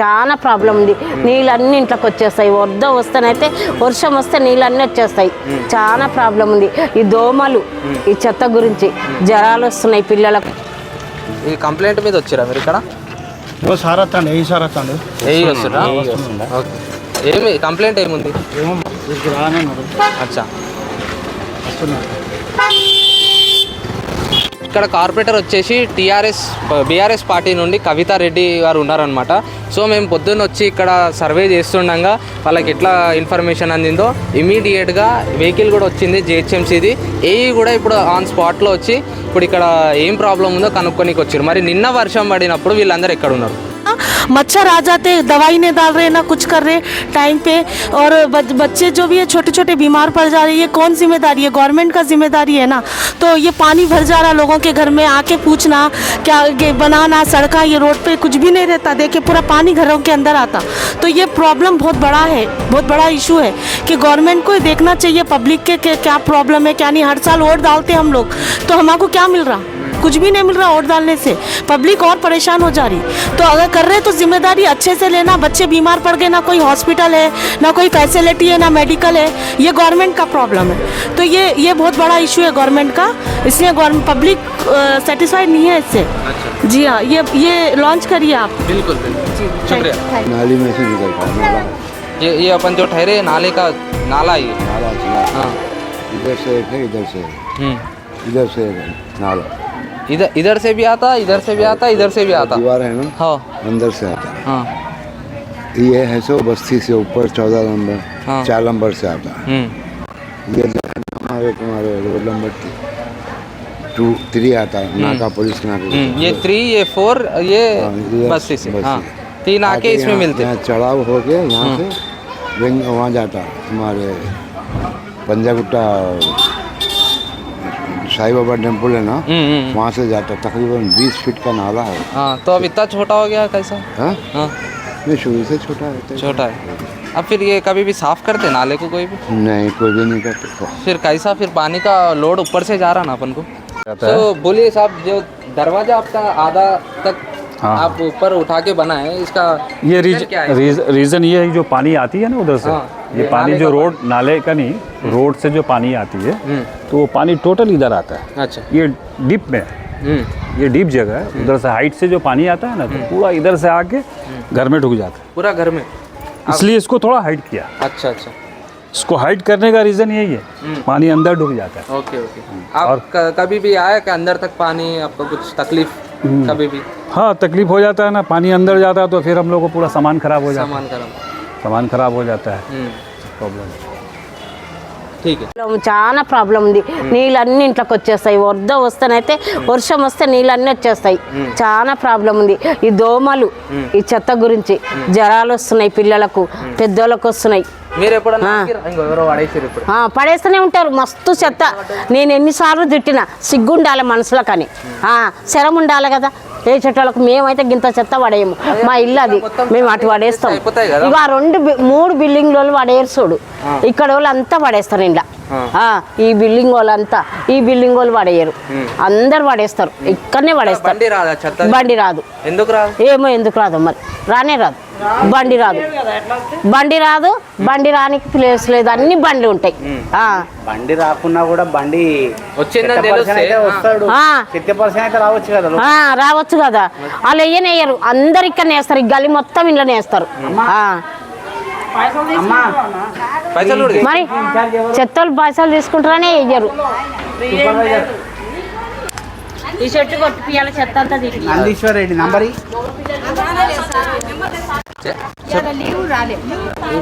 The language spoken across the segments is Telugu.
చాలా ప్రాబ్లం ఉంది. నీళ్ళన్నీ ఇంట్లోకి వచ్చేస్తాయి. వరద వస్తేనైతే వర్షం వస్తే నీళ్ళన్నీ వచ్చేస్తాయి. చాలా ప్రాబ్లం ఉంది. ఈ దోమలు ఈ చెత్త గురించి జ్వరాలు వస్తున్నాయి పిల్లలకు. ఈ కంప్లైంట్ మీద వచ్చారా మీరు ఇక్కడ? ఓ సార్ వస్తాండి ఏ సార్ వస్తాండు. ఏ వస్తురా ఓకే. ఏమి కంప్లైంట్ ఏముంది? ఏమో వీరికి రానన్నారు అచ్చా. వస్తున్నారు ఇక్కడ కార్పొరేటర్ వచ్చేసి టీఆర్ఎస్ బీఆర్ఎస్ పార్టీ నుండి కవితారెడ్డి గారు ఉన్నారనమాట సో మేము పొద్దున్న వచ్చి ఇక్కడ సర్వే చేస్తుండగా వాళ్ళకి ఎట్లా ఇన్ఫర్మేషన్ అందిందో ఇమీడియట్గా వెహికల్ కూడా వచ్చింది జిహెచ్ఎంసీది. ఏఈ కూడా ఇప్పుడు ఆన్ స్పాట్లో వచ్చి ఇప్పుడు ఇక్కడ ఏం ప్రాబ్లం ఉందో కనుక్కొని వచ్చారు మరి నిన్న వర్షం పడినప్పుడు వీళ్ళందరూ ఎక్కడ ఉన్నారు? मच्छर आ जाते दवाई नहीं डाल रहे ना कुछ कर रहे टाइम पे। और बच्चे जो भी है छोटे छोटे बीमार पड़ जा रहे हैं ये कौन ज़िम्मेदारी है? गवर्नमेंट का ज़िम्मेदारी है ना। तो ये पानी भर जा रहा लोगों के घर में आके पूछना क्या बनाना सड़का ये रोड पे कुछ भी नहीं रहता देखे पूरा पानी घरों के अंदर आता। तो ये प्रॉब्लम बहुत बड़ा है बहुत बड़ा इशू है कि गवर्नमेंट को देखना चाहिए पब्लिक के, क्या प्रॉब्लम है क्या नहीं। हर साल वोट डालते हम लोग। तो हमको क्या मिल रहा? कुछ भी नहीं मिल रहा वोट डालने से। पब्लिक और परेशान हो जा रही। तो अगर कर रहे तो ज़िम्मेदारी अच्छे से लेना। बच्चे बीमार पड़ गए ना कोई हॉस्पिटल है ना कोई फैसिलिटी है ना मेडिकल है। ये गवर्नमेंट का प्रॉब्लम है। तो ये ये बहुत बड़ा इशू है गवर्नमेंट का। इसलिए पब्लिक सेटिस्फाइड नहीं है इससे। जी हाँ ये ये लॉन्च करिए आप। बिल्कुल बिल्कुल। शुक्रिया। नाली में से है नाला ये ये अपन जो ठहरे नाले का नाला ही नाला हाँ। इधर से एक है इधर से है। हम्म। इधर से नाला। इधर इधर से भी आता इधर से भी आता इधर से भी आता। दीवार है ना? हाँ। अंदर से आता। हाँ। ये है सो बस्ती से ऊपर चौदह नंबर हाँ। चार नंबर से आता। है हम्म। ये हमारे तुम्हारे रोड नंबर टू थ्री आता है नाका पुलिस नाका हम्म, ये थ्री ये फोर ये हाँ, बस्ती से। हाँ। तीन आके इसमें मिलते। यहाँ चढ़ाव हो गया यहाँ से वहाँ जाता है हमारे पंजागुट्टा साई बाबा टेंपल है ना हम्म, हम्म, वहाँ से जाता है तकरीबन बीस फीट का नाला है। हाँ तो अब इतना छोटा हो गया कैसा? हाँ? हाँ। नहीं शुरू से छोटा है छोटा है। अब फिर ये कभी भी साफ़ करते नाले को कोई भी? नहीं कोई भी नहीं करते फिर कैसा फिर पानी का लोड ऊपर से जा रहा ना अपन को? तो बोलिए साहब जो दरवाज़ा आपका आधा तक हाँ। आप ऊपर उठा के बना है इसका ये रीजन रीज, क्या है? रीज, रीजन ये है जो पानी आती है ना उधर से हाँ, ये ये पानी जो रोड नाले का नहीं रोड से जो पानी आती है हम्म, तो वो पानी टोटल इधर आता है। अच्छा। ये डीप में हम्म, ये डीप जगह है उधर से हाइट से जो पानी आता है ना तो पूरा इधर से आके घर में ढुक जाता है। पूरा घर में? इसलिए इसको थोड़ा हाइट किया। अच्छा अच्छा। इसको हाइट करने का रीज़न यही है पानी अंदर ढुक जाता है। Okay okay. आप क- कभी भी आया कि अंदर तक पानी आपको कुछ तकलीफ़? कभी भी हाँ तकलीफ हो जाता है ना पानी अंदर जाता है तो फिर हम लोग को पूरा सामान खराब हो जाता सामान करा है सामान खराब हो जाता है हम्म, प्रॉब्लम ठीक है ప్రాబ్లం, చాలా ప్రాబ్లం ఉంది నీళ్ళన్నీ ఇంట్లోకి వచ్చేస్తాయి వరద వస్తేనైతే వర్షం వస్తే నీళ్ళన్నీ వచ్చేస్తాయి చాలా ప్రాబ్లం ఉంది ఈ దోమలు ఈ చెత్త గురించి జ్వరాలు వస్తున్నాయి పిల్లలకు పెద్దోళ్ళకు వస్తున్నాయి మీరు ఎప్పుడన్నా? ఇంకో ఎవరో పడేసారు ఇప్పుడు. పడేస్తూనే ఉంటారు. మస్తు చెత్త. నేను ఎన్నిసార్లు తిట్టిన. సిగ్గుండాలి మనసులో కానీ. శరం ఉండాలి కదా. వేసేటోళ్ళకు మేమైతే గింత చెత్త పడేయము. మా ఇల్లు అది. మేము అటు పడేస్తాం? ఇక ఆ రెండు మూడు బిల్డింగ్ వాళ్ళు పడేరు చూడు. ఇక్కడ వాళ్ళు అంతా పడేస్తారు ఇంట్లో ఆ, ఈ బిల్డింగ్ వాళ్ళంతా ఈ బిల్డింగ్ వాళ్ళు పడేయరు. అందరు పడేస్తారు. ఇక్కడనే పడేస్తారు. బండి రాదా చెత్త బండి రాదు. ఎందుకు రాదు? ఏమో ఎందుకు రాదు మరి. రానే రాదు. బండి రాదు బండి రాదు బండి రానికి ప్లేస్ లేదు అన్ని బండ్లు ఉంటాయి ఆ. బండి రాకున్నా కూడా బండి రావచ్చు కదా ఆ, రావచ్చు కదా వాళ్ళు వేయనేయరు అందరు ఇక్కడ వేస్తారు ఈ గలి మొత్తం వేస్తారు పైసలు కూడా మరి చెత్తలు పైసలు తీసుకుంటారనే వేయరు ఈ చెట్టు కొట్టిపియాలి చెత్త అంతా నందీశ్వర్ రెడ్డి నంబర్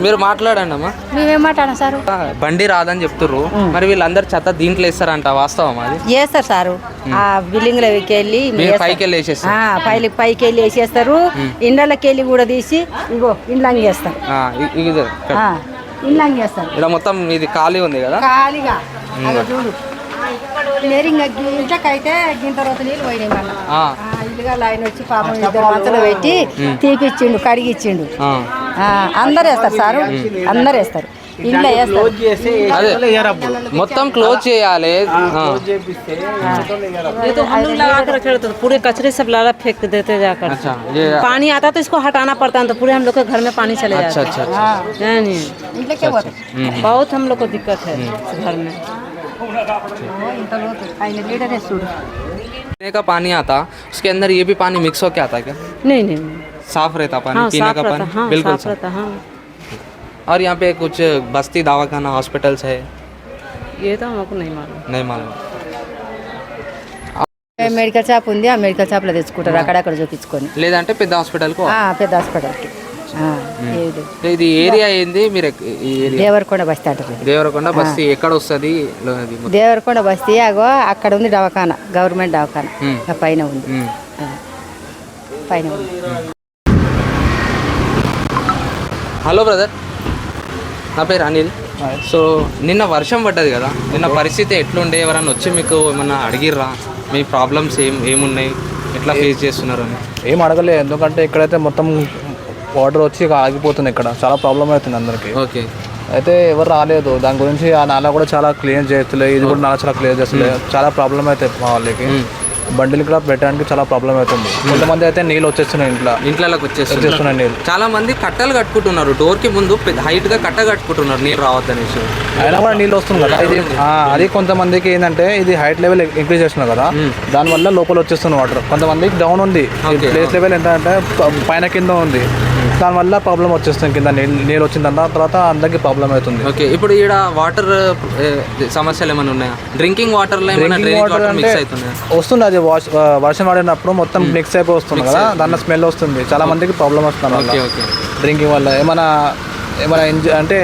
మీరు మాట్లాడండి అమ్మా. మేమేమంటాను సార్? బండి రాదని చెప్తుర్రు. మరి వీళ్ళందరూ చెత్త దీంట్లో వేస్తారంట వాస్తవం అది? చేస్తారు సారు. ఆ బిల్డింగ్లోకి వెళ్ళి మీరు పైకి వెళ్ళి వేసేస్తారు. ఆ, పైకి పైకి వెళ్ళి వేసేస్తారు. ఇండ్లకి వెళ్ళి కూడా తీసి ఇగో ఇండ్లంగి ఆ, ఇ- ఇది ఇక్కడ. ఇండ్లంగి ఇక్కడ మొత్తం ఇది ఖాళీ ఉంది కదా? ఖాళీగా. అదో చూడు. నేరింగ్ ఇంట్లోకైతే గింత రోజు నీళ్ళు పోయినాయి మళ్ళీ ఆ, ఇల్లుగా లైన్ వచ్చి పాపం ఇద్దరు మంచలు పెట్టి తీపిచ్చిండు కడిగిచ్చిండు ఆ. ఆ, అందరు వేస్తారు సారు అందరు వేస్తారు ఇంట్లో వేస్తారు క్లోజ్ చేస్తే అదే. వేసేటోళ్ళు వేయరు అప్పుడు. మొత్తం క్లోజ్ చేయాలి ఆ, ఆ. క్లోజ్ చేపిస్తే వేసేటోళ్ళు వేయరు అప్పుడు. ये तो हम लोग लगा कर रखे रहते थे पूरे कचरे सब लाला फेंक देते जाकर अच्छा ये पानी आता तो इसको हटाना पड़ता है तो पूरे हम लोग के घर में पानी चले अच्छा जाता अच्छा अच्छा है है नहीं ఇంట్లోకే పోతాయి बहुत हम लोग को दिक्कत है इस घर में ఓ, ఇంత లోతు ఆయన లీడరే చూడు पीने का पानी आता उसके अंदर ये भी पानी मिक्स होके आता है क्या नहीं नहीं नहीं। साफ रहता पानी हाँ पीने साफ का रहता पानी हाँ बिल्कुल साफ साफ रहता हाँ और यहाँ पे कुछ बस्ती दवाखाना हॉस्पिटल्स है ये तो हमको नहीं मालूम नहीं मालूम మెడికల్ షాప్ ఉంది ఆ మెడికల్ షాప్లో తెచ్చుకుంటారు అక్కడక్కడ చూపించుకొని లేదంటే పెద్ద హాస్పిటల్కు ఆ, పెద్ద హాస్పిటల్కి ఆ, ఏది ఇది ఏరియా ఏంది? మీరు ఎక్- ఈ ఏరియా? దేవరకొండ బస్తీ అంటారు. దేవరకొండ బస్తి ఎక్కడ వస్తుంది దేవరకొండ బస్తీ అగో అక్కడ ఉంది దవాఖాన గవర్నమెంట్ దవాఖాన. పైన ఉంది. పైన ఉంది. Hello brother. నా పేరు అనిల్. సో నిన్న వర్షం పడ్డది కదా. నిన్న పరిస్థితి ఎట్లుండే? ఎవరన్నా వచ్చి మీకు ఏమన్నా అడిగిర్రా? మీ ప్రాబ్లమ్స్ ఏం ఏమున్నాయి? ఎట్లా ఫేస్ చేస్తున్నారు అని ఏం అడగలే ఎందుకంటే ఇక్కడైతే మొత్తం వాటర్ వచ్చి ఆగిపోతుంది ఇక్కడ. చాలా ప్రాబ్లం అవుతుంది అందరికి. ఓకే. అయితే ఎవరు రాలేదు. దాని గురించి ఆ నాలా కూడా చాలా క్లియర్ చేస్తలే. ఇది కూడా నాలా చాలా క్లియర్ చేస్తలే. చాలా ప్రాబ్లం అవుతాయి మా వాళ్ళకి. బండిలు కూడా పెట్టడానికి చాలా ప్రాబ్లం అవుతుంది. కొంతమంది అయితే నీళ్ళు వచ్చేస్తున్నాయి ఇంట్లో. ఇంట్లోకి వచ్చేస్తున్నాయి. నీళ్ళు. చాలా మంది కట్టలు కట్టుకుంటున్నారు. డోర్కి ముందు హైట్గా కట్ట కట్టుకుంటున్నారు. నీరు రావద్దనేసి. అయినా కూడా నీళ్ళు వస్తుంది కదా. ఇది అది కొంతమందికి ఏంటంటే ఇది హైట్ లెవెల్ ఇంక్రీజ్ చేస్తున్నారు కదా. దానివల్ల లోపల వచ్చేస్తుంది వాటర్ కొంతమందికి డౌన్ ఉంది. ప్లేస్ లెవెల్ ఎంత అంటే పైన కింద ఉంది. దానివల్ల ప్రాబ్లం వచ్చేస్తుంది. కింద నీళ్ళు నీళ్ళు వచ్చిన తర్వాత తర్వాత అందరికి ప్రాబ్లం అవుతుంది. ఓకే ఇప్పుడు ఈడ వాటర్ సమస్యలు ఏమైనా ఉన్నాయా? డ్రింకింగ్ వాటర్లో ఏమైనా వాటర్ మిక్స్ అవుతున్నాయా? వస్తుంది. అది వాష్ వర్షం పడినప్పుడు మొత్తం మిక్స్ అయిపోయి వస్తుంది కదా దాంట్లో స్మెల్ వస్తుంది. చాలా మందికి ప్రాబ్లం వస్తుంది డ్రింకింగ్ వల్ల. ఏమైనా ఏమైనా ఇంజ అంటే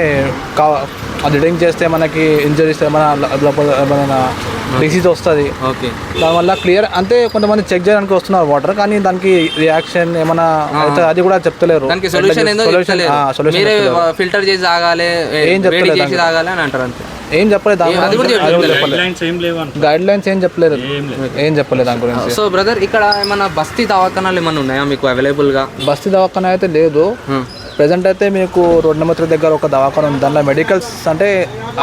అది డ్రింక్ చేస్తే మనకి ఇంజరీస్ ఏమైనా లోపల ఏమైనా డిసీజ్ వస్తుంది. ఓకే దానివల్ల క్లియర్ అంటే కొంతమంది చెక్ చేయడానికి వస్తున్నారు వాటర్ కానీ దానికి రియాక్షన్ ఏమైనా అయితే అది కూడా చెప్తలేరు. సొల్యూషన్ ఫిల్టర్ చేసి తాగాలి ఏ- చెప్తలేదు. తాగాలి అని అంటారు అంతే. ఏం చెప్పలేదు దాని గురించి. గైడ్ లైన్స్ ఏం చెప్పలేదు. ఏం చెప్పలేదు. దాని గురించి. సో బ్రదర్ ఇక్కడ ఏమైనా బస్తీ దవాఖానాలు ఏమైనా ఉన్నాయా మీకు అవైలబుల్గా? బస్తీ దవాఖాన అయితే లేదు. ప్రజెంట్ అయితే మీకు రోడ్ నెంబర్ త్రీ దగ్గర ఒక దవాఖాన ఉంది. దానిలో మెడికల్స్ అంటే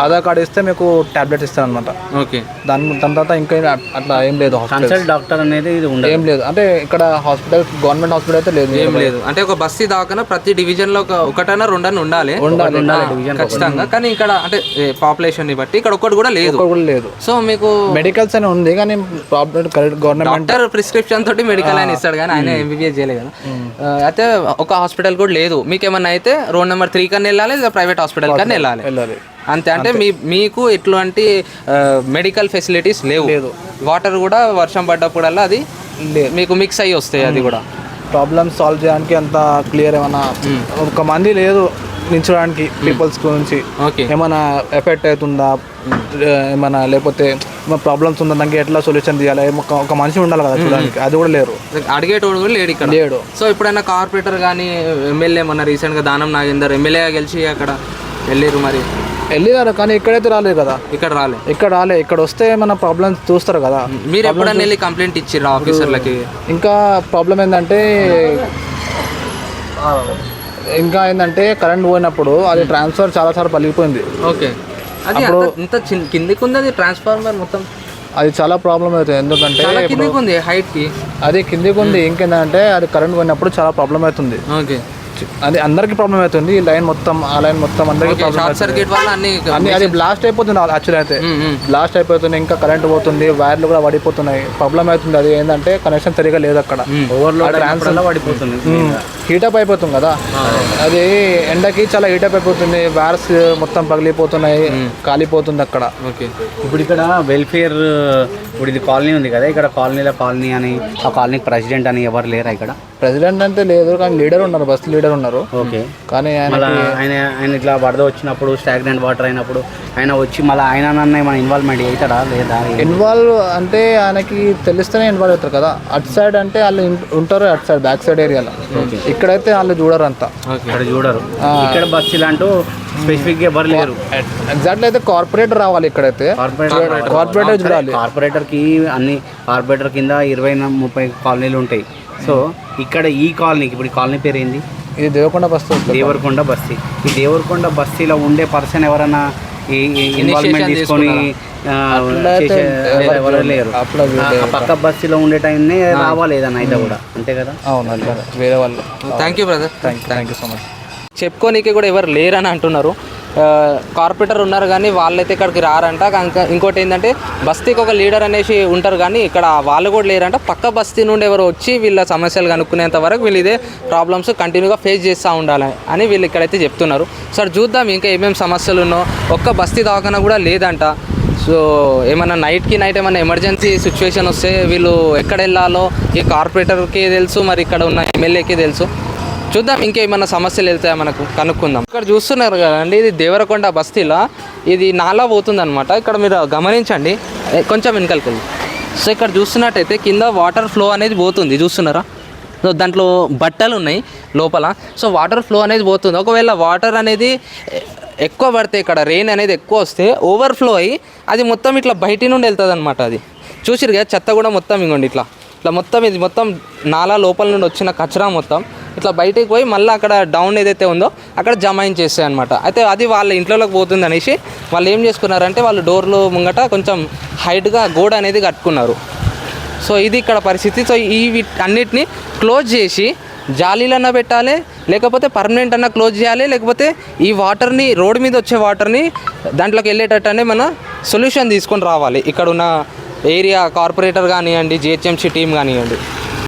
ఆధార్ కార్డు ఇస్తే మీకు టాబ్లెట్స్ ఇస్తారు అనమాట ఓకే. దాని దాని తర్వాత ఇంకా అట్లా ఏం లేదు హాస్పిటల్ డాక్టర్ అనేది ఇది ఉండదు. ఏం లేదు. అంటే ఇక్కడ హాస్పిటల్ గవర్నమెంట్ హాస్పిటల్ అయితే లేదు. ఏం లేదు. అంటే ఒక బస్తీ దవాఖానా ప్రతి డివిజన్లో ఒక ఒకటైనా రెండని ఉండాలి. ఉండాలి ఖచ్చితంగా. కానీ ఇక్కడ అంటే పాపులేషన్ని బట్టి ఇక్కడ ఒక్కటి కూడా లేదు. కూడా లేదు. సో మీకు మెడికల్స్ అని ఉంది కానీ ప్రాబ్లం గవర్నమెంట్ ప్రిస్క్రిప్షన్ తోటి మెడికల్ అని ఇస్తాడు కానీ ఆయన ఎంబీబీఎస్ చేయలేదు కదా. అయితే ఒక హాస్పిటల్ కూడా లేదు. మీకు ఏమన్నా అయితే రోడ్ నెంబర్ త్రీ కన్నా వెళ్ళాలి లేదా ప్రైవేట్ హాస్పిటల్ కన్నా వెళ్ళాలి? వెళ్ళాలి. అంతే అంటే మీ మీకు ఎట్లాంటి మెడికల్ ఫెసిలిటీస్ లేవు. లేదు. వాటర్ కూడా వర్షం పడ్డప్పుడల్లా అది మీకు మిక్స్ అయ్యి వస్తాయి అది కూడా. ప్రాబ్లమ్ సాల్వ్ చేయడానికి అంత క్లియర్ ఏమన్నా ఒక మంది లేదు నించడానికి పీపుల్స్ గురించి ఏమైనా ఎఫెక్ట్ అవుతుందా? ఏమైనా లేకపోతే ఏమైనా ప్రాబ్లమ్స్ ఉందా దానికి ఎట్లా సొల్యూషన్ తీయాలి? ఒక మనిషి ఉండాలి కదా చూడడానికి. అది కూడా లేరు. అడిగేటోడు కూడా లేడు ఇక్కడ. లేడు. సో ఎప్పుడైనా కార్పొరేటర్ కానీ ఎమ్మెల్యే మొన్న రీసెంట్గా దానం నాగేందర్ ఎమ్మెల్యేగా గెలిచి అక్కడ వెళ్ళారు మరి? వెళ్ళినారు కానీ ఇక్కడైతే రాలేదు కదా. ఇక్కడ రాలే. ఇక్కడ రాలే. ఇక్కడ వస్తే ఏమైనా ప్రాబ్లమ్స్ చూస్తారు కదా. మీరు ఎప్పుడైనా వెళ్ళి కంప్లైంట్ ఇచ్చిర్రా ఆఫీసర్లకి ఇంకా ప్రాబ్లం ఏంటంటే ఇంకా ఏంటంటే కరెంట్ పోయినప్పుడు అది ట్రాన్స్ఫర్ చాలా సార్లు పలిగిపోయింది ఓకే. అది అంత- ఇంత కిందికి ఉంది అది ట్రాన్స్ఫార్మర్ మొత్తం. అది చాలా ప్రాబ్లం అవుతుంది. ఎందుకంటే కిందికి ఉంది హైట్కి. అది కిందికి ఉంది ఇంకేంటంటే అది కరెంట్ పోయినప్పుడు చాలా ప్రాబ్లం అవుతుంది. ఓకే. అది అందరికి ప్రాబ్లం అవుతుంది. ఈ లైన్ మొత్తం ఆ లైన్ మొత్తం అందరికి షార్ట్ సర్క్యూట్ వల్ల అన్ని అన్ని అది బ్లాస్ట్ అయిపోతుంది యాక్చువల్ అయితే. బ్లాస్ట్ అయిపోతుంది ఇంకా కరెంట్ పోతుంది వైర్లు కూడా పడిపోతున్నాయి ప్రాబ్లం అవుతుంది అది ఏంటంటే కనెక్షన్ సరిగా లేదు అక్కడ. ఓవర్లోడ్ పడిపోతుంది హీటప్ అయిపోతుంది కదా. అది ఎండకి చాలా హీటప్ అయిపోతుంది వైర్స్ మొత్తం పగిలిపోతున్నాయి కాలిపోతుంది అక్కడ. ఓకే. ఇప్పుడు ఇక్కడ వెల్ఫేర్ ఇప్పుడు ఇది కాలనీ ఉంది కదా ఇక్కడ కాలనీలో కాలనీ అని ఆ కాలనీకి ప్రెసిడెంట్ అని ఎవరు లేరా ఇక్కడ? ప్రెసిడెంట్ అంటే లేదు కానీ లీడర్ ఉన్నారు బస్ లీడర్ ఉన్నారు. ఓకే. కానీ ఆయన ఆయన ఆయన ఇట్లా వరద వచ్చినప్పుడు స్టాగ్నెంట్ వాటర్ అయినప్పుడు ఆయన వచ్చి మళ్ళీ ఆయన నన్ను మన ఇన్వాల్వ్మెంట్ అవుతాడా లేదా ఇన్వాల్వ్ అంటే ఆయనకి తెలిస్తేనే ఇన్వాల్వ్ అవుతారు కదా. అటు సైడ్ అంటే వాళ్ళు ఉంటారు అటు సైడ్ బ్యాక్ సైడ్ ఏరియాలో ఇక్కడైతే వాళ్ళు చూడరు అంతా. ఇక్కడ చూడరు. ఇక్కడ బస్ ఇలాంటూ స్పెసిఫిక్గా ఎవరు లేరు. ఎగ్జాక్ట్లీ అయితే కార్పొరేటర్ రావాలి ఇక్కడైతే. కార్పొరేటర్ కార్పొరేటర్ చూడాలి. కార్పొరేటర్కి అన్ని కార్పొరేటర్ కింద ఇరవై ముప్పై కాలనీలు ఉంటాయి. సో ఇక్కడ ఈ కాలనీకి ఇప్పుడు కాలనీ పేరు ఏంది ఇది దేవకొండ బస్తీ. దేవరకొండ బస్తీ. ఈ దేవరకొండ బస్తీలో ఉండే పర్సన్ ఎవరన్నా ఈ ఇన్వాల్వ్మెంట్ తీసుకొని లేరు. పక్క బస్తీలో ఉండే టైంనే రావాలి ఏదన్నా అయితే కూడా. అంతే కదా? అవును వేరే వాళ్ళు. Thank you brother thank thank you so much చెప్పుకోనీకి కూడా ఎవరు లేరని అంటున్నారు. కార్పొరేటర్ ఉన్నారు కానీ వాళ్ళైతే ఇక్కడికి రారంట. ఇంకోటి ఏంటంటే బస్తీకి ఒక లీడర్ అనేసి ఉంటారు కానీ ఇక్కడ వాళ్ళు కూడా లేరంట. పక్క బస్తీ నుండి ఎవరు వచ్చి వీళ్ళ సమస్యలు కనుక్కునేంత వరకు వీళ్ళు ఇదే ప్రాబ్లమ్స్ కంటిన్యూగా ఫేస్ చేస్తూ ఉండాలి అని వీళ్ళు ఇక్కడైతే చెప్తున్నారు. సార్ చూద్దాం ఇంకా ఏమేమి సమస్యలు ఉన్నో ఒక్క బస్తీ దవాఖాన కూడా లేదంట. సో ఏమన్నా నైట్కి నైట్ ఏమైనా ఎమర్జెన్సీ సిచ్యువేషన్ వస్తే వీళ్ళు ఎక్కడ వెళ్ళాలో ఈ కార్పొరేటర్కి తెలుసు మరి ఇక్కడ ఉన్న ఎమ్మెల్యేకి తెలుసు. చూద్దాం ఇంకేమైనా సమస్యలు వెళ్తాయా మనకు? కనుక్కుందాం. ఇక్కడ చూస్తున్నారు కదండి ఇది దేవరకొండ బస్తీలో. ఇది నాలా పోతుందన్నమాట. ఇక్కడ మీరు గమనించండి. కొంచెం వెనకలికి సో ఇక్కడ చూస్తున్నట్టయితే కింద వాటర్ ఫ్లో అనేది పోతుంది. చూస్తున్నారా? సో దాంట్లో బట్టలు ఉన్నాయి లోపల. సో వాటర్ ఫ్లో అనేది పోతుంది. ఒకవేళ వాటర్ అనేది ఎక్కువ పడితే ఇక్కడ రెయిన్ అనేది ఎక్కువ వస్తే ఓవర్ఫ్లో అయ్యి అది మొత్తం ఇట్లా బయటి నుండి వెళ్తుంది అనమాట అది. చూసిరు కదా చెత్త కూడా మొత్తం ఇంకోండి ఇట్లా. ఇట్లా మొత్తం ఇది మొత్తం నాలా లోపల నుండి వచ్చిన కచరా మొత్తం. ఇట్లా బయటికి పోయి మళ్ళీ అక్కడ డౌన్ ఏదైతే ఉందో అక్కడ జమాయించేస్తాయి అనమాట అయితే అది వాళ్ళ ఇంట్లోకి పోతుంది అనేసి వాళ్ళు ఏం చేసుకున్నారంటే వాళ్ళు డోర్లు ముంగట కొంచెం హైట్గా గోడ అనేది కట్టుకున్నారు. సో ఇది ఇక్కడ పరిస్థితి. సో ఈ అన్నిటిని క్లోజ్ చేసి జాలీలన్నా పెట్టాలి లేకపోతే పర్మనెంట్ అన్న క్లోజ్ చేయాలి లేకపోతే ఈ వాటర్ని రోడ్డు మీద వచ్చే వాటర్ని దాంట్లోకి వెళ్ళేటట్టనే మన సొల్యూషన్ తీసుకొని రావాలి. ఇక్కడ ఉన్న ఏరియా కార్పొరేటర్ కానివ్వండి జిహెచ్ఎంసీ టీం కానివ్వండి.